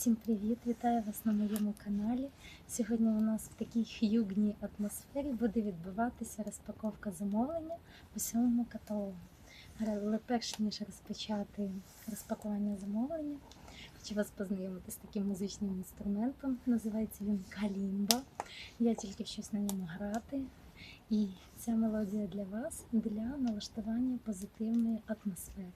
Всім привіт! Вітаю вас на моєму каналі. Сьогодні у нас в такій х'югній атмосфері буде відбуватися розпаковка замовлення у сьомому каталогу. Але перш ніж розпочати розпакування замовлення, хочу вас познайомити з таким музичним інструментом. Називається він калімба. Я тільки щось на ньому грати. І ця мелодія для вас для налаштування позитивної атмосфери.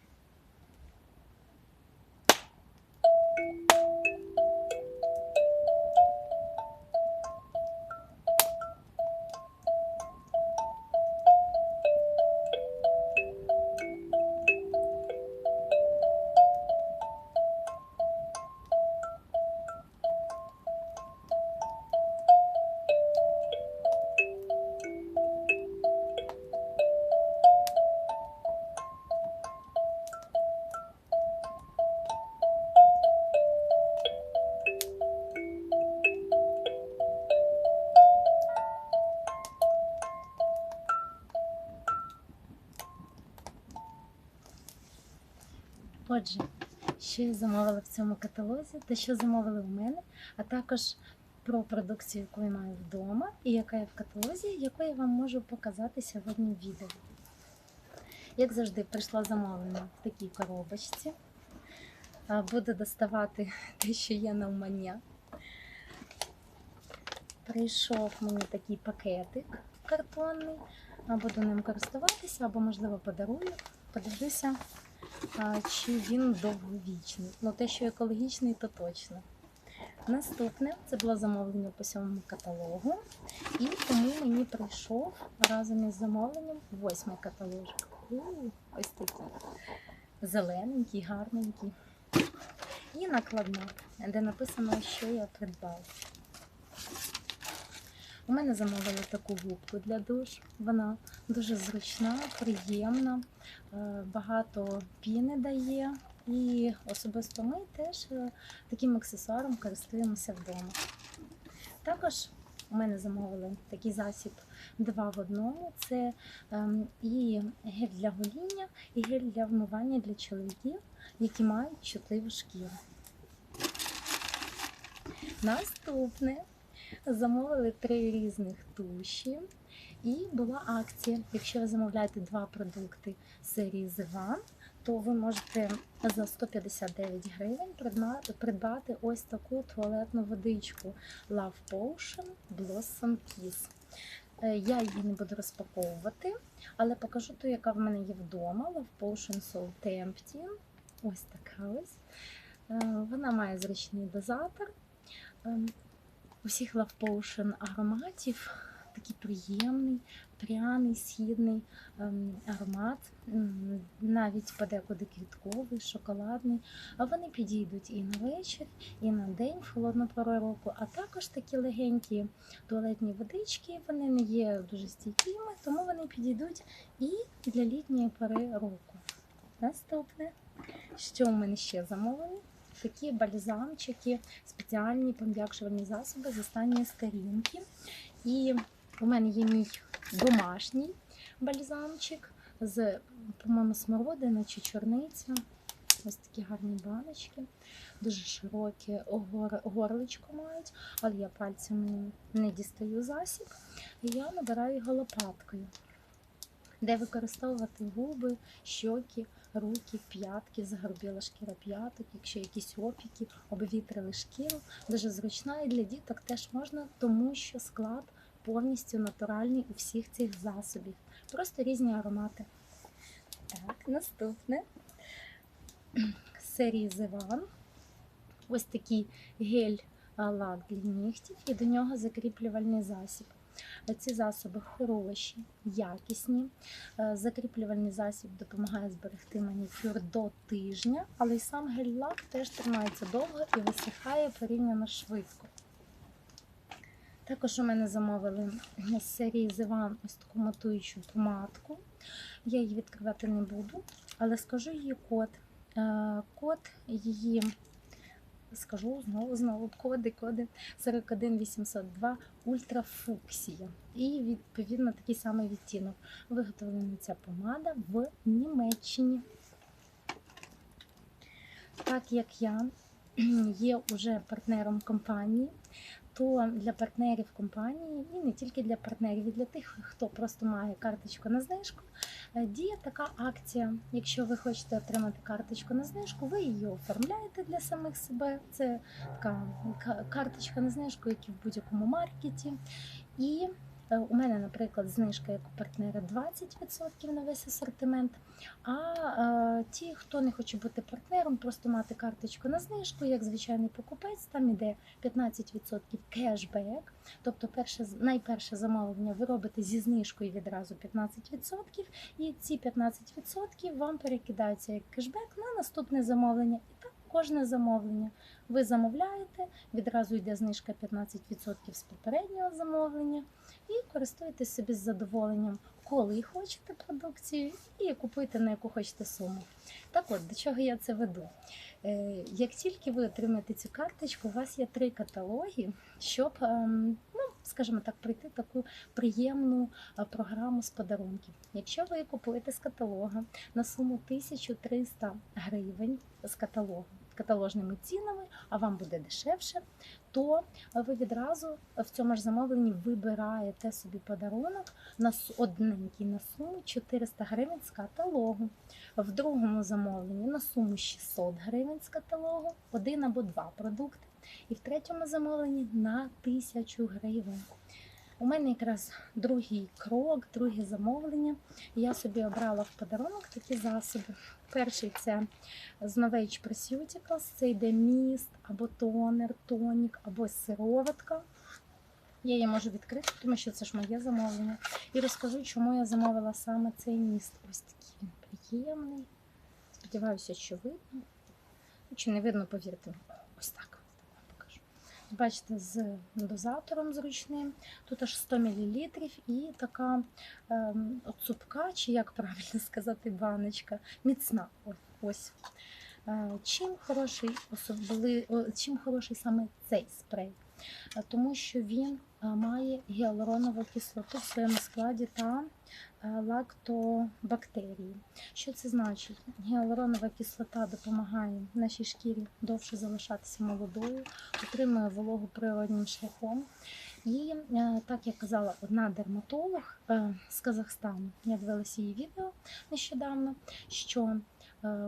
Отже, що я замовила в цьому каталозі, та що замовили в мене, а також про продукцію, яку я маю вдома, і яка є в каталозі, яку я вам можу показати сьогодні в відео. Як завжди, прийшла замовлення в такій коробочці. Буду доставати те, що є на умання. Прийшов мені такий пакетик картонний. Буду ним користуватися або, можливо, подарую. Подивлюся, чи він довговічний. Ну, те, що екологічний, то точно. Наступне це було замовлення по сьомому каталогу, і тому мені прийшов разом із замовленням восьмий каталожок. У, ось такий зелененький, гарненький. І накладна, де написано, що я придбала. У мене замовили таку губку для душ. Вона дуже зручна, приємна, е, багато піни дає. І особисто ми теж е, таким аксесуаром користуємося вдома. Також у мене замовили такий засіб два в одному. Це ем, і гель для гоління, і гель для вмивання для чоловіків, які мають чутливу шкіру. Наступне замовили три різних туші. І була акція. Якщо ви замовляєте два продукти серії Зиван, то ви можете за 159 гривень придбати ось таку туалетну водичку Love Potion Blossom Kiss. Е, Я її не буду розпаковувати, але покажу ту, яка в мене є вдома. Love Potion Salt Empty. Ось така ось. Е, Вона має зручний дозатор. Ем, У Love Potion ароматів такий приємний, пряний, східний ем, аромат, навіть подекуди квітковий, шоколадний. А вони підійдуть і на вечір, і на день в холодну пору року, а також такі легенькі туалетні водички. Вони не є дуже стійкими, тому вони підійдуть і для літньої пори року. Наступне, що у мене ще замовлено? Такі бальзамчики, спеціальні пом'якшувальні засоби з останньої сторінки. І у мене є мій домашній бальзамчик з, по-моєму, смородина чи чорниця. Ось такі гарні баночки, дуже широке гор, горличко мають, але я пальцями не дістаю засіб. Я набираю його лопаткою, де використовувати губи, щоки, руки, п'ятки, загорбіла шкіра п'яток, якщо якісь опіки, обвітрили шкіру. Дуже зручна і для діток теж можна, тому що склад повністю натуральний у всіх цих засобів. Просто різні аромати. Так, наступне серії Зеван. Ось такий гель лак для нігтів і до нього закріплювальний засіб. Ці засоби хороші, якісні. Е, Закріплювальний засіб допомагає зберегти манікюр до тижня, але й сам гель-лак теж тримається довго і висихає порівняно швидко. Також у мене замовили з серії Зиван ось таку матуючу помадку. Я її відкривати не буду, але скажу її код. Е, Код її, скажу знову, знову коди, коди 41802 Ультра Фуксія. І відповідно такий самий відтінок. Виготовлена ця помада в Німеччині. Так як я є уже партнером компанії, то для партнерів компанії і не тільки для партнерів, і для тих, хто просто має карточку на знижку, діє така акція. Якщо ви хочете отримати карточку на знижку, ви її оформляєте для самих себе. Це така карточка на знижку, як і в будь-якому маркеті. І е, у мене, наприклад, знижка як у партнера 20% на весь асортимент. А е, ті, хто не хоче бути партнером, просто мати карточку на знижку, як звичайний покупець, там іде 15% кешбек. Тобто, перше найперше замовлення ви робите зі знижкою відразу 15%, і ці 15% вам перекидаються як кешбек на наступне замовлення. Кожне замовлення. Ви замовляєте, відразу йде знижка 15% з попереднього замовлення, і користуєтесь собі з задоволенням, коли хочете продукцію, і купуєте на яку хочете суму. Так от, до чого я це веду? Е, Як тільки ви отримаєте цю карточку, у вас є три каталоги, щоб, ем, ну, скажімо так, пройти таку приємну е, програму з подарунків. Якщо ви купуєте з каталога на суму 1300 гривень з каталогу, каталожними цінами, а вам буде дешевше, то ви відразу в цьому ж замовленні вибираєте собі подарунок на одненький на суму 400 гривень з каталогу. В другому замовленні на суму 600 гривень з каталогу, один або два продукти. І в третьому замовленні на 1000 гривень. У мене якраз другий крок, друге замовлення. Я собі обрала в подарунок такі засоби. Перший це з Novage Preceuticals, це йде міст або тонер, тонік, або сироватка. Я її можу відкрити, тому що це ж моє замовлення. І розкажу, чому я замовила саме цей міст. Ось такий він приємний. Сподіваюся, що видно. Чи не видно, повірте. Ось так. ось так вам покажу. Бачите, з дозатором зручним. Тут аж 100 мл і така е, цупка, чи як правильно сказати, баночка, міцна. Ось. Е, Чим хороший, особли... чим хороший саме цей спрей? Е, Тому що він е, має гіалуронову кислоту в своєму складі та е, лактобактерії. Що це значить? Гіалуронова кислота допомагає нашій шкірі довше залишатися молодою, отримує вологу природнім шляхом. І так як казала одна дерматолог з Казахстану, я дивилася її відео нещодавно, що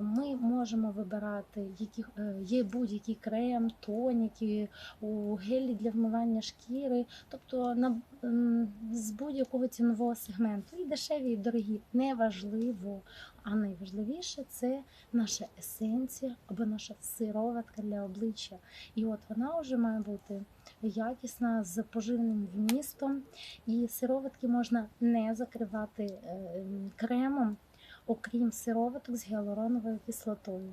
ми можемо вибирати які, е, є будь-який крем, тоніки, у гелі для вмивання шкіри, тобто на, з будь-якого цінового сегменту, і дешеві, і дорогі, неважливо. А найважливіше це наша есенція або наша сироватка для обличчя. І от вона вже має бути якісна з поживним вмістом, і сироватки можна не закривати е, кремом, окрім сироваток з гіалуроновою кислотою.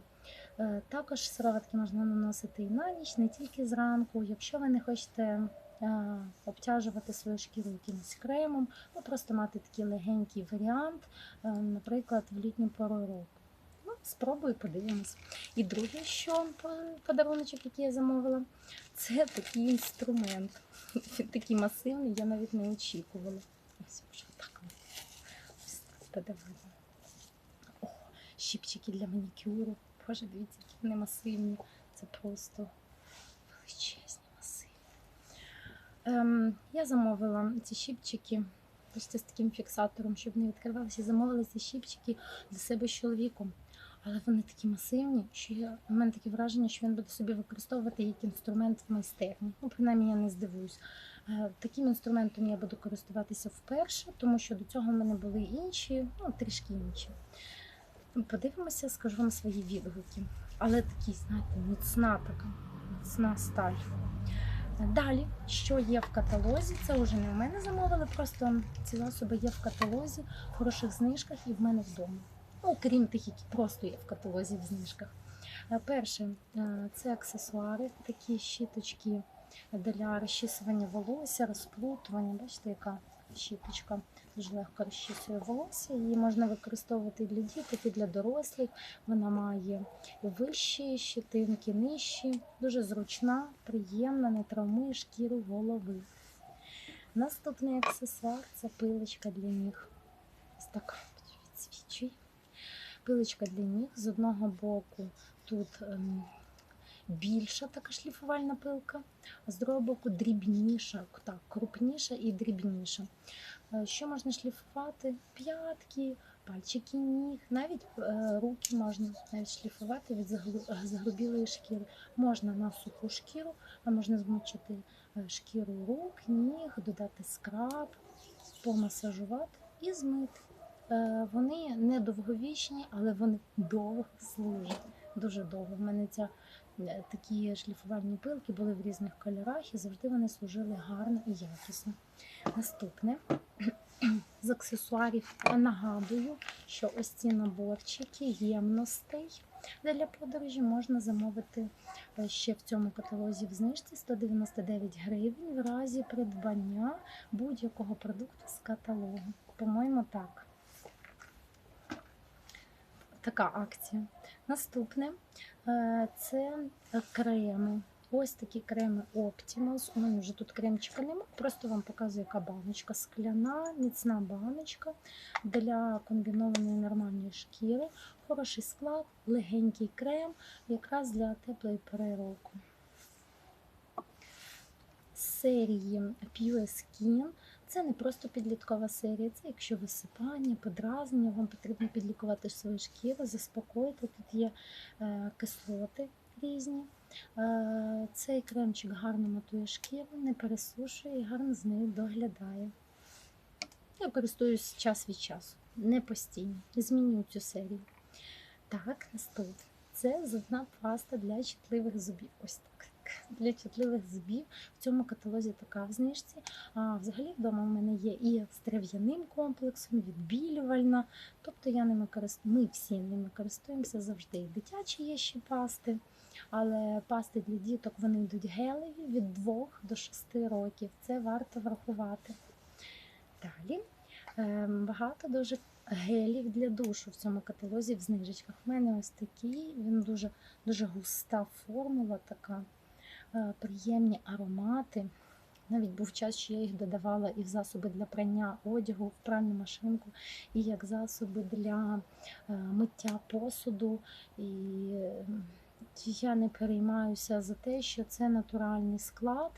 Е, Також сироватки можна наносити і на ніч, не тільки зранку. Якщо ви не хочете е, обтяжувати свою шкіру якимось кремом, ви просто мати такий легенький варіант, е, наприклад, в літню пору року. Ну, спробую, подивимось. І друге, що по- подаруночок, який я замовила, це такий інструмент. Такий масивний, я навіть не очікувала. Ось так. Ось. О, щіпчики для манікюру. Боже, дивіться, які вони масивні. Це просто величезні масивні. Ем, я замовила ці щіпчики з таким фіксатором, щоб не відкривалися. Замовила ці щіпчики для себе з чоловіком. Але вони такі масивні, що я, у мене таке враження, що він буде собі використовувати як інструмент в майстерні. Ну, принаймні, я не здивуюсь. Е, Таким інструментом я буду користуватися вперше, тому що до цього в мене були інші, ну трішки інші. Подивимося, скажу вам свої відгуки. Але такі, знаєте, міцна така, міцна сталь. Далі, що є в каталозі, це вже не в мене замовили, просто ці засоби є в каталозі, в хороших знижках і в мене вдома. Ну, крім тих, які просто є в каталозі в знижках. Е, Перше, е, це аксесуари, такі щіточки для розчісування волосся, розплутування. Бачите, яка щіточка дуже легко розчісує волосся. Її можна використовувати для діток, і для дорослих. Вона має вищі щетинки, нижчі, дуже зручна, приємна, не травмує шкіру голови. Наступний аксесуар це пилочка для ніг. Ось така відсвічує. Пилочка для ніг з одного боку тут ем, більша така шліфувальна пилка, а з другого боку дрібніша, так, крупніша і дрібніша. Е, Що можна шліфувати? П'ятки, пальчики ніг, навіть е, руки можна навіть шліфувати від загрубілої шкіри. Можна на суху шкіру, а можна змочити е, шкіру рук, ніг, додати скраб, помасажувати і змити. Вони не довговічні, але вони довго служать. Дуже довго. В мене ця е, такі шліфувальні пилки були в різних кольорах і завжди вони служили гарно і якісно. Наступне з аксесуарів нагадую, що ось ці наборчики ємностей для подорожі можна замовити е, ще в цьому каталозі в знижці 199 гривень в разі придбання будь-якого продукту з каталогу. По-моєму, так. Така акція. Наступне е, це креми. Ось такі креми Optimals. У мене вже тут кремчика немає, просто вам показую, яка баночка. Скляна, міцна баночка для комбінованої нормальної шкіри. Хороший склад, легенький крем, якраз для теплої пори. Серії Pure Skin. Це не просто підліткова серія, це якщо висипання, подразнення, вам потрібно підлікувати свою шкіру, заспокоїти. Тут є е, кислоти різні. Е, Цей кремчик гарно матує шкіру, не пересушує і гарно з нею доглядає. Я користуюсь час від часу, не постійно. Змінюю цю серію. Так, наступне. Це зубна паста для чутливих зубів. Ось так. Для чутливих зубів в цьому каталозі така в знижці. А взагалі вдома в мене є і з трав'яним комплексом, відбілювальна. Тобто я ними користуюся, ми всі ними користуємося завжди. Дитячі є ще пасти, але пасти для діток вони йдуть гелеві від 2 до 6 років. Це варто врахувати. Далі ем, багато дуже гелів для душу в цьому каталозі в знижечках. У мене ось такий, він дуже, дуже густа формула, така приємні аромати. Навіть був час, що я їх додавала і в засоби для прання одягу, в пральну машинку, і як засоби для е, миття посуду. І е, я не переймаюся за те, що це натуральний склад,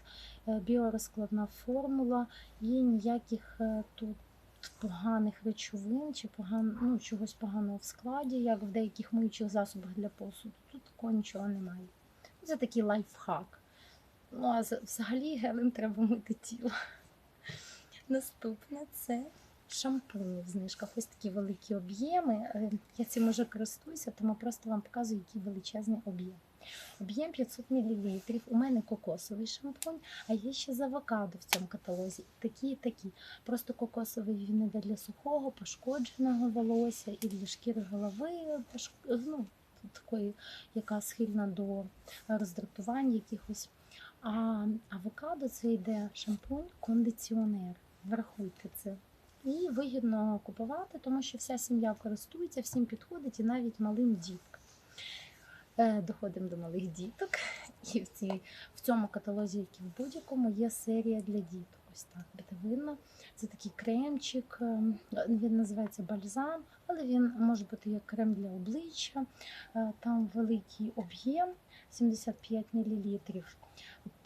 е, біорозкладна формула і ніяких е, тут поганих речовин чи поган... ну, чогось поганого в складі, як в деяких миючих засобах для посуду. Тут такого нічого немає. Це такий лайфхак. Ну, а взагалі гелем треба мити тіло. Наступне це шампуні в знижках. Ось такі великі об'єми. Е, Я цим уже користуюся, тому просто вам показую, який величезний об'єм. Об'єм 500 мл. У мене кокосовий шампунь, а є ще з авокадо в цьому каталозі. Такі і такі. Просто кокосовий він іде для сухого, пошкодженого волосся і для шкіри голови, ну, такої, яка схильна до роздратувань якихось. А авокадо це йде шампунь, кондиціонер. Врахуйте це. І вигідно купувати, тому що вся сім'я користується, всім підходить і навіть малим діткам. Е, Доходимо до малих діток. І в, цій, в цьому каталозі, як і в будь-якому, є серія для діток. Ось так буде видно. Це такий кремчик, ем, він називається бальзам, але він може бути як крем для обличчя. Е, Там великий об'єм 75 мл.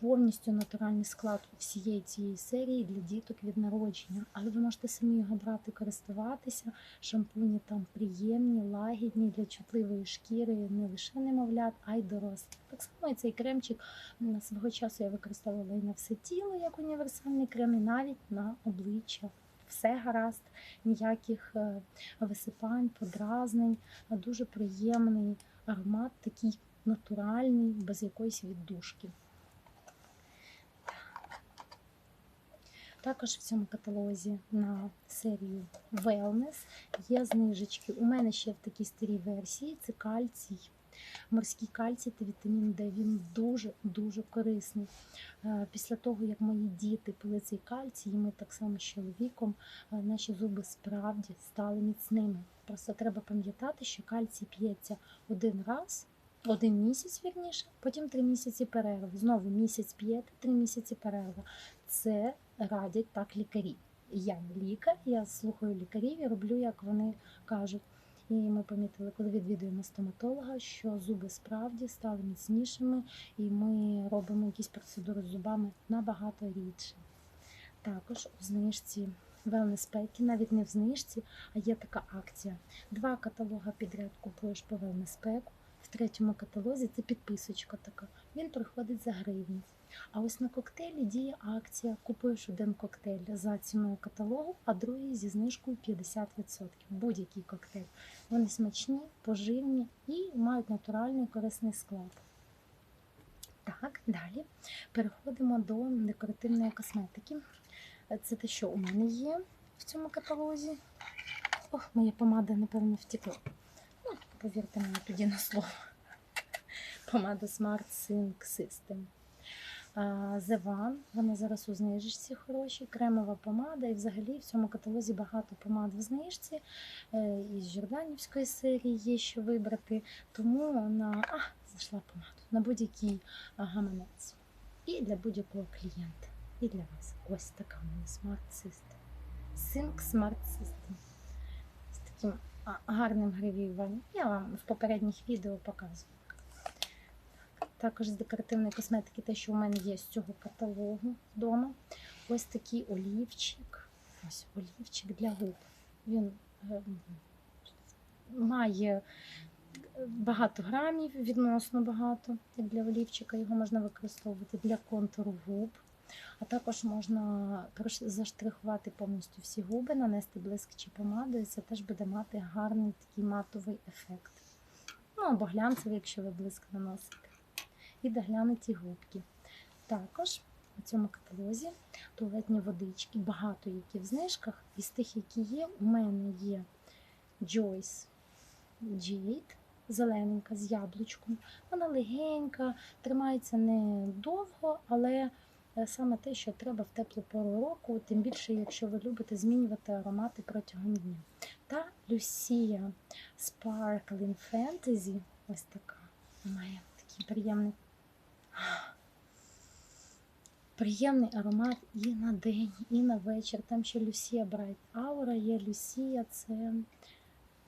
Повністю натуральний склад всієї цієї серії для діток від народження. Але ви можете самі його брати, користуватися. Шампуні там приємні, лагідні для чутливої шкіри, не лише немовлят, а й дорослих. Так само і цей кремчик свого часу я використовувала і на все тіло як універсальний крем, і навіть на обличчя. Все гаразд, ніяких е, висипань, подразнень, дуже приємний аромат, такий натуральний, без якоїсь віддушки. Також в цьому каталозі на серію Wellness є знижечки. У мене ще в такій старій версії це кальцій. Морський кальцій та вітамін Д. Він дуже-дуже корисний. Е, Після того, як мої діти пили цей кальцій, і ми так само з чоловіком, е, наші зуби справді стали міцними. Просто треба пам'ятати, що кальцій п'ється один раз, один місяць вірніше, потім три місяці перерви. Знову місяць п'єте, три місяці перерва. Це радять так лікарі. Я не лікар, я слухаю лікарів і роблю, як вони кажуть. І ми помітили, коли відвідуємо стоматолога, що зуби справді стали міцнішими, і ми робимо якісь процедури з зубами набагато рідше. Також у знижці Pack, навіть не в знижці, а є така акція. Два каталога підряд купуєш по Pack, в третьому каталозі це підписочка така. Він приходить за гривню. А ось на коктейлі діє акція. Купуєш один коктейль за ціною каталогу, а другий зі знижкою 50%. Будь-який коктейль. Вони смачні, поживні і мають натуральний корисний склад. Так, далі переходимо до декоративної косметики. Це те, що у мене є в цьому каталозі. Ох, моя помада, напевно, втекла. Повірте мені тоді на слово. Помада Smart Sync System. The One, вона зараз у знижці хороші, кремова помада, і взагалі в цьому каталозі багато помад в знижці. Е, Із Жорданівської серії є що вибрати. Тому на а, знайшла помаду на будь-який гаманець. І для будь-якого клієнта. І для вас. Ось така у мене Smart System. Sync Smart System. Гарним гравіюванням. Я вам в попередніх відео показую. Також з декоративної косметики, те, що у мене є з цього каталогу вдома. Ось такий олівчик. Ось олівчик для губ. Він е, має багато грамів, відносно багато. Як для олівчика його можна використовувати для контуру губ. А також можна заштрихувати повністю всі губи, нанести блиск чи помаду, і це теж буде мати гарний такий матовий ефект. Ну або глянцевий, якщо ви блиск наносите. І доглянуті губки. Також у цьому каталозі туалетні водички, багато які в знижках. Із тих, які є, у мене є Joyce Jade, зелененька з яблучком. Вона легенька, тримається не довго, але саме те, що треба в теплу пору року, тим більше, якщо ви любите змінювати аромати протягом дня. Та Lucia Sparkling Fantasy, ось така. Має такий приємний. Приємний аромат і на день, і на вечір. Там ще Люсія Брайт Аура є. Люсія це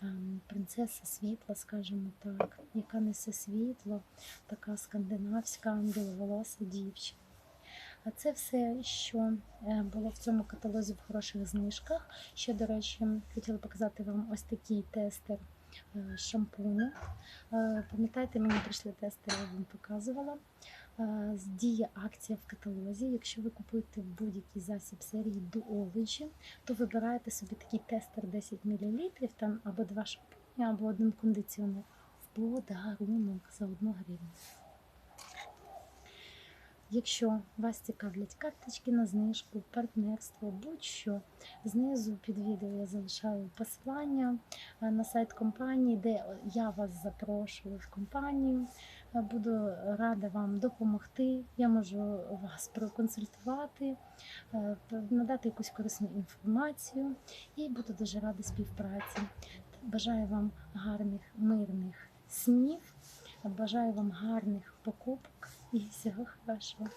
ем, принцеса світла, скажімо так, яка несе світло, така скандинавська біловолоса дівчина. А це все, що е, було в цьому каталозі в хороших знижках. Ще, до речі, хотіла показати вам ось такий тестер е, шампуню. Е, Пам'ятаєте, мені прийшли тестери, я вам показувала. Діє акція в каталозі. Якщо ви купуєте будь-який засіб серії Duology, то вибираєте собі такий тестер 10 мл, там або два шампуні, або один кондиціонер в подарунок за 1 гривню. Якщо вас цікавлять карточки на знижку, партнерство, будь-що, знизу під відео я залишаю посилання е, на сайт компанії, де я вас запрошую в компанію. Е, Буду рада вам допомогти. Я можу вас проконсультувати, е, надати якусь корисну інформацію і буду дуже рада співпраці. Бажаю вам гарних, мирних снів, бажаю вам гарних покупок і все хорошого.